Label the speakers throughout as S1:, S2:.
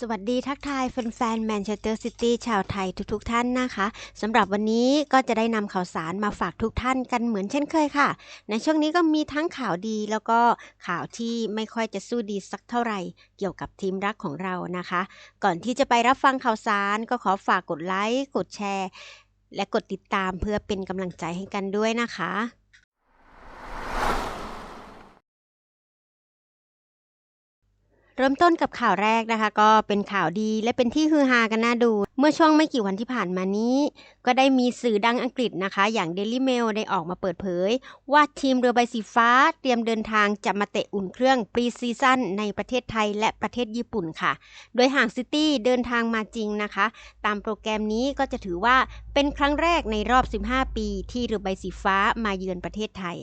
S1: สวัสดีทักทายแฟนๆแมนเชสเตอร์ซิตี้ชาวไทยทุกๆท่านนะคะสำหรับวันนี้ก็จะได้นำข่าวสารมาฝากทุกท่านกันเหมือนเช่นเคยค่ะ ในช่วงนี้ก็มีทั้งข่าวดีแล้วก็ข่าวที่ไม่ค่อยจะสู้ดีสักเท่าไหร่ เกี่ยวกับทีมรักของเรานะคะ ก่อนที่จะไปรับฟังข่าวสารก็ขอฝากกดไลค์กดแชร์ และกดติดตามเพื่อเป็นกำลังใจให้กันด้วยนะคะ เริ่มต้นกับข่าวแรกนะคะ ก็เป็นข่าวดีและเป็นที่ฮือฮากันน่าดู เมื่อช่วงไม่กี่วันที่ผ่านมานี้ ก็ได้มีสื่อดังอังกฤษนะคะ อย่าง Daily Mail ได้ออกมาเปิดเผย ว่าทีมเรือใบสีฟ้าเตรียมเดินทางจะมาเตะอุ่นเครื่องปรีซีซั่นในประเทศไทยและประเทศญี่ปุ่นค่ะ โดยหางซิตี้เดินทางมาจริงนะคะ ตามโปรแกรมนี้ก็จะถือว่าเป็นครั้งแรกในรอบ 15 ปี ที่เรือใบสีฟ้ามาเยือนประเทศไทย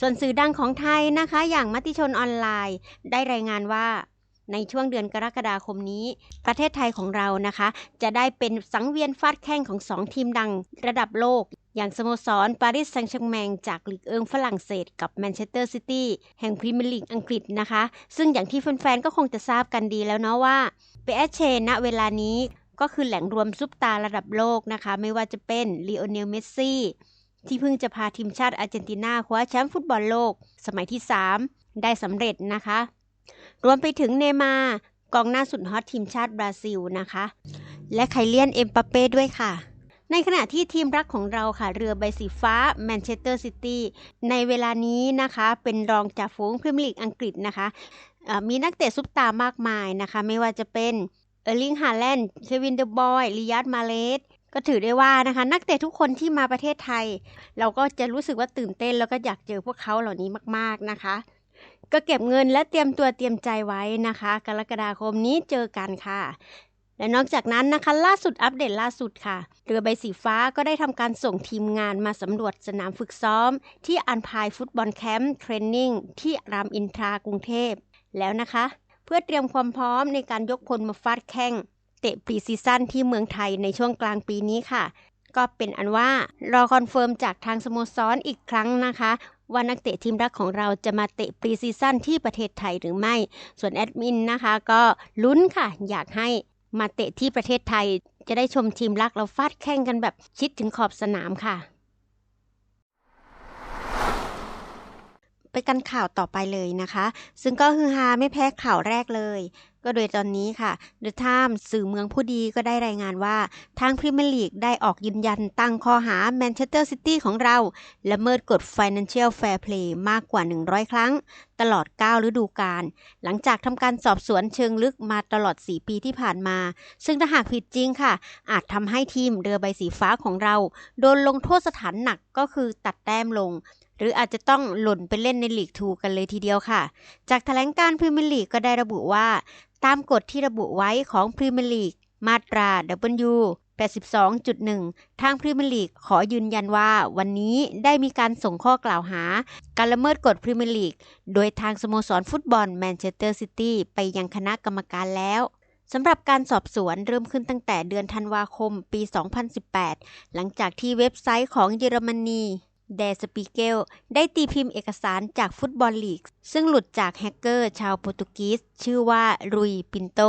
S1: ส่วนสื่อดังของไทยนะคะ อย่างมติชนออนไลน์ ได้รายงานว่าในช่วงเดือนกรกฎาคมนี้ ประเทศไทยของเรานะคะ จะได้เป็นสังเวียนฟาดแข่งของสองทีมดังระดับโลก อย่างสโมสรปารีสแซงต์แชร์แมงจากลีกเอิงฝรั่งเศสกับแมนเชสเตอร์ซิตี้แห่งพรีเมียร์ลีกอังกฤษนะคะ ซึ่งอย่างที่แฟนๆ ก็คงจะทราบกันดีแล้วเนาะว่าเปเอเชณเวลานี้ก็คือแหล่งรวมซุปตาระดับโลกนะคะ ไม่ว่าจะเป็นลีโอเนลเมสซี่ ที่เพิ่งจะพาทีมชาติอาร์เจนตินาคว้าแชมป์ฟุตบอลโลก สมัยที่ 3 ได้สำเร็จนะคะ รวมไปถึงเนมากองหน้าสุดฮอตทีมชาติบราซิลนะคะ และไคเลียนเอ็มปาเป้ด้วยค่ะ ในขณะที่ทีมรักของเราค่ะ เรือใบสีฟ้าแมนเชสเตอร์ซิตี้ในเวลานี้นะคะ เป็นรองจากฝูงพรีเมียร์ลีกอังกฤษนะคะมีนักเตะซุปตามากมายนะคะ ไม่ว่าจะเป็นเออร์ลิงฮาแลนด์เควินเดบอยลิยัตมาเลส ก็ถือได้ว่านะคะ นักเตะทุกคนที่มาประเทศไทย เราก็จะรู้สึกว่าตื่นเต้น แล้วก็อยากเจอพวกเขาเหล่านี้มาก ๆนะคะ ก็เก็บเงินและเตรียมตัวเตรียมใจไว้นะคะ กรกฎาคมนี้เจอกันค่ะและนอกจากนั้นนะคะ ล่าสุดอัปเดตล่าสุดค่ะ เรือใบสีฟ้าก็ได้ทำการส่งทีมงานมาสำรวจสนามฝึกซ้อม ที่อันพายฟุตบอลแคมป์เทรนนิ่งที่รามอินทรากรุงเทพแล้วนะคะ เพื่อเตรียมความพร้อมในการยกพลมาฟาดแข่ง เตะปรีซีซั่นที่เมืองไทยในช่วงกลางปีนี้ค่ะ ก็เป็นอันว่ารอคอนเฟิร์มจากทางสโมสรออีกครั้งนะคะว่านักเตะทีมรักของเราจะมาเตะปรีซีซั่นที่ประเทศไทยหรือไม่ ส่วนแอดมินนะคะ ก็ลุ้นค่ะ อยากให้มาเตะที่ประเทศไทย จะได้ชมทีมรักเราฟาดแข่งกันแบบชิดถึงขอบสนามค่ะ ไปกันข่าวต่อไปเลยนะคะ ซึ่งก็คือฮาไม่แพ้ข่าวแรกเลย ก็โดยตอนนี้ค่ะ The Times สื่อเมืองผู้ดีก็ได้รายงานว่า ทางพรีเมียร์ลีกได้ออกยืนยันตั้งข้อหาแมนเชสเตอร์ซิตี้ของเราละเมิดกฎ Financial Fair Play มากกว่า 100 ครั้ง ตลอด 9 ฤดูกาลหลังจากทำการสอบสวนเชิงลึกมาตลอด 4 ปีที่ผ่านมา ซึ่งถ้าหากผิดจริงค่ะ อาจทำให้ทีมเรือใบสีฟ้าของเรา โดนลงโทษสถานหนักก็คือตัดแต้มลง หรืออาจจะต้องหล่นไปเล่นในลีกทูกันเลยทีเดียวค่ะ จากแถลงการพรีเมียร์ลีกก็ได้ระบุว่า ตามกฎที่ระบุไว้ของพรีเมียร์ลีกมาตรา W 82.1 ทางพรีเมียร์ลีกขอยืนยันว่าวันนี้ได้มีการส่งข้อกล่าวหา การละเมิดกฎพรีเมียร์ลีก โดยทางสโมสรฟุตบอลแมนเชสเตอร์ซิตี้ไปยังคณะกรรมการแล้วสำหรับการสอบสวนเริ่มขึ้นตั้งแต่เดือนธันวาคมปี 2018 หลังจากที่เว็บไซต์ของเยอรมนี เดสปีเกลได้ตีพิมพ์เอกสารจากฟุตบอลลีก ซึ่งหลุดจากแฮกเกอร์ชาวโปรตุกีส ชื่อว่ารุยปินโต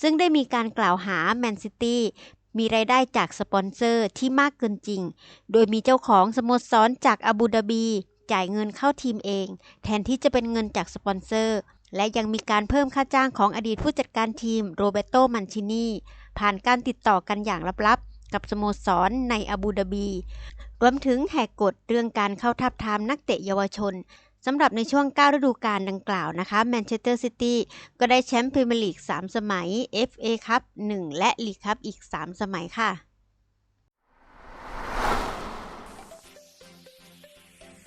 S1: ซึ่งได้มีการกล่าวหาแมนซิตี้มีรายได้จากสปอนเซอร์ที่มากเกินจริง โดยมีเจ้าของสโมสรจากอาบูดาบี จ่ายเงินเข้าทีมเอง แทนที่จะเป็นเงินจากสปอนเซอร์ และยังมีการเพิ่มค่าจ้างของอดีตผู้จัดการทีมโรเบโตมันชินีผ่านการติดต่อกันอย่างลับๆ กับสโมสรในอาบูดาบี รวมถึงแหกกฎเรื่องการเข้าทับทามนักเตะเยาวชนสำหรับในช่วง 9 ฤดูกาลดังกล่าวนะคะแมนเชสเตอร์ซิตี้ก็ได้แชมป์พรีเมียร์ลีก 3 สมัย FA คัพ1และลีกคัพอีก 3 สมัยค่ะ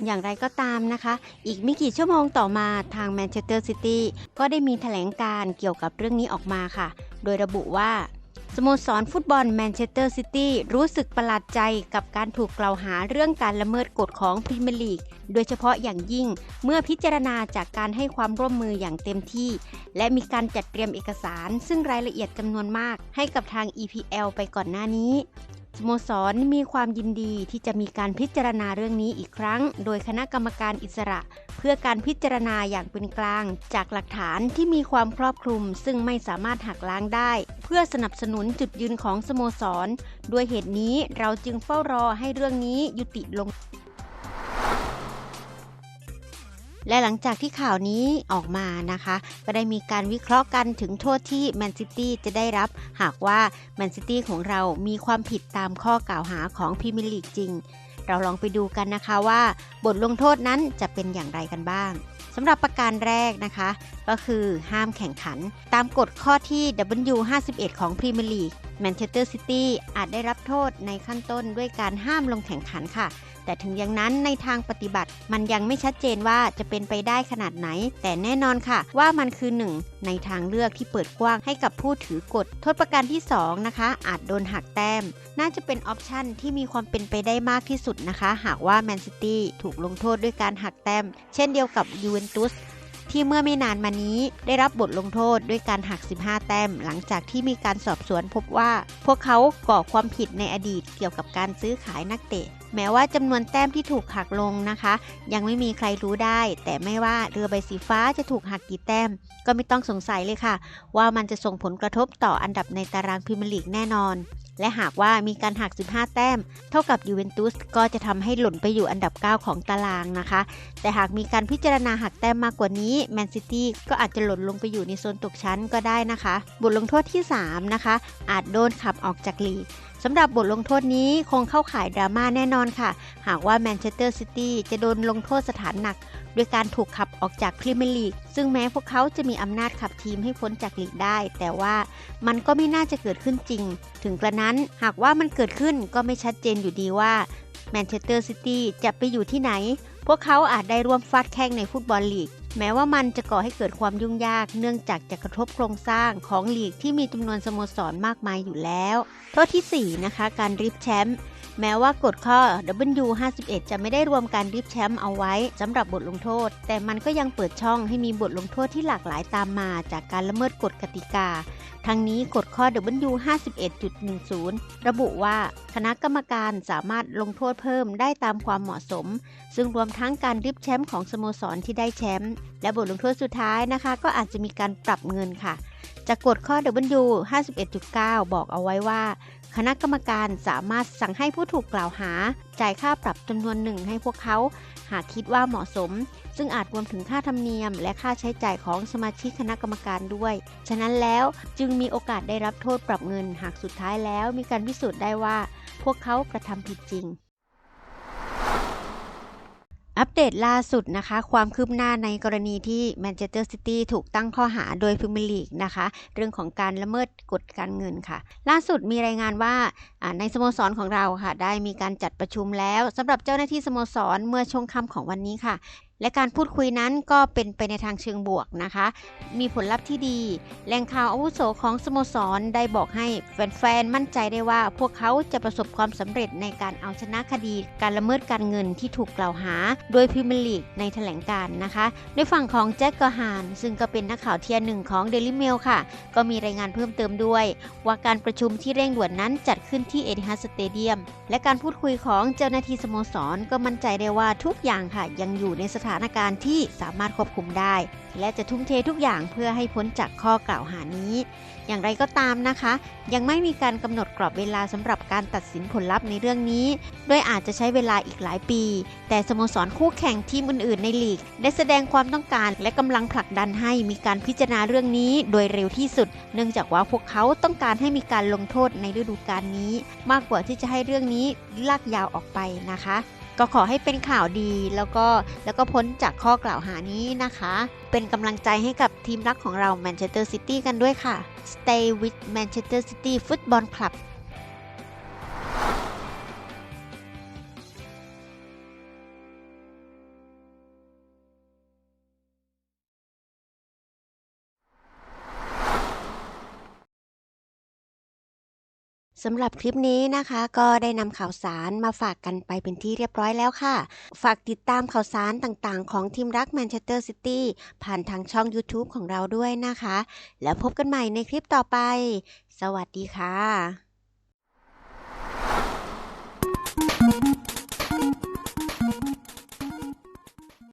S1: อย่างไรก็ตามนะคะ อีกไม่กี่ชั่วโมงต่อมาทางแมนเชสเตอร์ซิตี้ก็ได้มีแถลงการเกี่ยวกับเรื่องนี้ออกมาค่ะ โดยระบุว่า สโมสรฟุตบอลแมนเชสเตอร์ซิตี้รู้สึกประหลาดใจกับการถูกกล่าวหาเรื่องการละเมิดกฎของพรีเมียร์ลีก โดยเฉพาะอย่างยิ่งเมื่อพิจารณาจากการให้ความร่วมมืออย่างเต็มที่ และมีการจัดเตรียมเอกสาร ซึ่งรายละเอียดจำนวนมากให้กับทาง EPL ไปก่อนหน้านี้ สโมสรมีความยินดีที่จะมีการพิจารณาเรื่องนี้อีกครั้ง โดยคณะกรรมการอิสระ เพื่อการพิจารณาอย่างเป็นกลาง จากหลักฐานที่มีความครอบคลุม ซึ่งไม่สามารถหักล้างได้ เพื่อสนับสนุนจุดยืนของสโมสร ด้วยเหตุนี้เราจึงเฝ้ารอให้เรื่องนี้ยุติลง และหลังจากที่ข่าวนี้ออกมานะคะ ก็ได้มีการวิเคราะห์กันถึงโทษที่แมนซิตี้จะได้รับ หากว่าแมนซิตี้ของเรามีความผิดตามข้อกล่าวหาของพรีเมียร์ลีกจริง เราลองไปดูกันนะคะว่าบทลงโทษนั้นจะเป็นอย่างไรกันบ้างสำหรับประการแรกนะคะ ก็คือห้ามแข่งขัน ตามกฎข้อที่ W51 ของพรีเมียร์ลีกแมนเชสเตอร์ซิตี้อาจได้รับโทษในขั้นต้นด้วยการห้ามลงแข่งขันค่ะ แต่ถึงอย่างนั้นในทางปฏิบัติ มันยังไม่ชัดเจนว่าจะเป็นไปได้ขนาดไหน แต่แน่นอนค่ะว่ามันคือหนึ่งในทางเลือกที่เปิดกว้างให้กับผู้ถือกฎโทษประการที่ 2 นะคะ อาจโดนหักแต้ม น่าจะเป็นออปชันที่มีความเป็นไปได้มากที่สุดนะคะ หากว่าแมนซิตี้ถูกลงโทษด้วยการหักแต้ม เช่นเดียวกับยูเวนตุสที่เมื่อไม่นานมานี้ได้รับบทลงโทษด้วยการหัก 15 แต้ม หลังจากที่มีการสอบสวนพบว่า พวกเขาก่อความผิดในอดีตเกี่ยวกับการซื้อขายนักเตะ แม้ว่าจำนวนแต้มที่ถูกหักลงนะคะ ยังไม่มีใครรู้ได้ แต่ไม่ว่าเรือใบสีฟ้าจะถูกหักกี่แต้ม ก็ไม่ต้องสงสัยเลยค่ะ ว่ามันจะส่งผลกระทบต่ออันดับในตารางพรีเมียร์ลีกแน่นอน และหากว่ามีการหัก 15 แต้ม เท่ากับยูเวนตุสก็จะทำให้หล่นไปอยู่อันดับ 9 ของตารางนะคะ แต่หากมีการพิจารณาหักแต้มมากกว่านี้แมนซิตี้ก็อาจจะหล่นลงไปอยู่ในโซนตกชั้นก็ได้นะคะ บทลงโทษที่ 3 นะคะ อาจโดนขับออกจากลีกสำหรับบทลงโทษนี้คงเข้าข่ายดราม่าแน่นอนค่ะ หากว่าแมนเชสเตอร์ซิตี้จะโดนลงโทษสถานหนัก ด้วยการถูกขับออกจากพรีเมียร์ลีก ซึ่งแม้พวกเขาจะมีอำนาจขับทีมให้พ้นจากลีกได้ แต่ว่ามันก็ไม่น่าจะเกิดขึ้นจริง ถึงกระนั้นหากว่ามันเกิดขึ้นก็ไม่ชัดเจนอยู่ดีว่าแมนเชสเตอร์ซิตี้จะไปอยู่ที่ไหน พวกเขาอาจได้ร่วมฟาดแข่งในฟุตบอลลีก แม้ว่ามันจะก่อให้เกิดความยุ่งยาก เนื่องจากจะกระทบโครงสร้างของลีกที่มีจำนวนสโมสรมากมายอยู่แล้ว โทษที่ 4 นะคะ การริบแชมป์ แม้ว่ากฎข้อ W51 จะไม่ได้รวมการริบแชมป์เอาไว้สำหรับบทลงโทษ แต่มันก็ยังเปิดช่องให้มีบทลงโทษที่หลากหลายตามมา จากการละเมิดกฎกติกา ทั้งนี้กฎข้อ W51.10 ระบุว่า คณะกรรมการสามารถลงโทษเพิ่มได้ตามความเหมาะสม ซึ่งรวมทั้งการริบแชมป์ของสโมสรที่ได้แชมป์และบทลงโทษสุดท้ายนะคะ ก็อาจจะมีการปรับเงินค่ะ จากกฎข้อ W 51.9 บอกเอาไว้ว่า คณะกรรมการสามารถสั่งให้ผู้ถูกกล่าวหา จ่ายค่าปรับจำนวนหนึ่งให้พวกเขา หากคิดว่าเหมาะสม ซึ่งอาจรวมถึงค่าธรรมเนียม และค่าใช้จ่ายของสมาชิกคณะกรรมการด้วย ฉะนั้นแล้วจึงมีโอกาสได้รับโทษปรับเงิน หากสุดท้ายแล้วมีการพิสูจน์ได้ว่า พวกเขากระทำผิดจริง อัปเดตล่าสุดนะคะ ความคืบหน้าในกรณีที่แมนเชสเตอร์ซิตี้ถูกตั้งข้อหาโดยพรีเมียร์ลีกนะคะ เรื่องของการละเมิดกฎการเงินค่ะ ล่าสุดมีรายงานว่าในสโมสรของเราค่ะ ได้มีการจัดประชุมแล้วสำหรับเจ้าหน้าที่สโมสรเมื่อช่วงค่ำของวันนี้ค่ะ และการพูดคุยนั้นก็เป็นไปในทางเชิงบวกนะคะ มีผลลัพธ์ที่ดี แหล่งข่าวอาวุโสของสโมสรได้บอกให้แฟนๆมั่นใจได้ว่า พวกเขาจะประสบความสำเร็จในการเอาชนะคดี การละเมิดการเงินที่ถูกกล่าวหา โดยพรีเมียร์ลีกในแถลงการนะคะด้วยฝั่งของแจ็คกอฮาน ซึ่งก็เป็นนักข่าวเทียร์หนึ่งของเดลิเมลค่ะ ก็มีรายงานเพิ่มเติมด้วย ว่าการประชุมที่เร่งด่วนนั้นจัดขึ้นที่เอ i ิฮัสสเตเดียมและการพูดคุยของเจ้าหน้าที่สโมสร ก็มั่นใจได้ว่าทุกอย่างค่ะ ยังอยู่ในสถานการณ์ที่สามารถควบคุมได้ และจะทุ่มเททุกอย่างเพื่อให้พ้นจากข้อกล่าวหานี้ อย่างไรก็ตามนะคะ ยังไม่มีการกำหนดกรอบเวลาสำหรับการตัดสินผลลัพธ์ในเรื่องนี้ โดยอาจจะใช้เวลาอีกหลายปี แต่สโมสรคู่แข่งทีมอื่นๆ ในลีก ได้แสดงความต้องการ และกำลังผลักดันให้มีการพิจารณาเรื่องนี้ โดยเร็วที่สุด เนื่องจากว่าพวกเขาต้องการให้มีการลงโทษในฤดูกาลนี้มากกว่าที่จะให้เรื่องนี้ลากยาวออกไปนะคะ ก็ขอให้เป็นข่าวดีแล้วก็แล้วก็พ้นจากข้อกล่าวหานี้นะคะ เป็นกำลังใจให้กับทีมรักของเราแมนเชสเตอร์ซิตี้กันด้วยค่ะ Stay with Manchester City Football Club สำหรับคลิปนี้นะคะก็ได้นำข่าวสารมาฝากกันไปเป็นที่เรียบร้อยแล้วค่ะ ฝากติดตามข่าวสารต่างๆ ของทีมรักแมนเชสเตอร์ซิตี้ผ่านทางช่อง YouTube ของเราด้วยนะคะ แล้วพบกันใหม่ในคลิปต่อไป สวัสดีค่ะ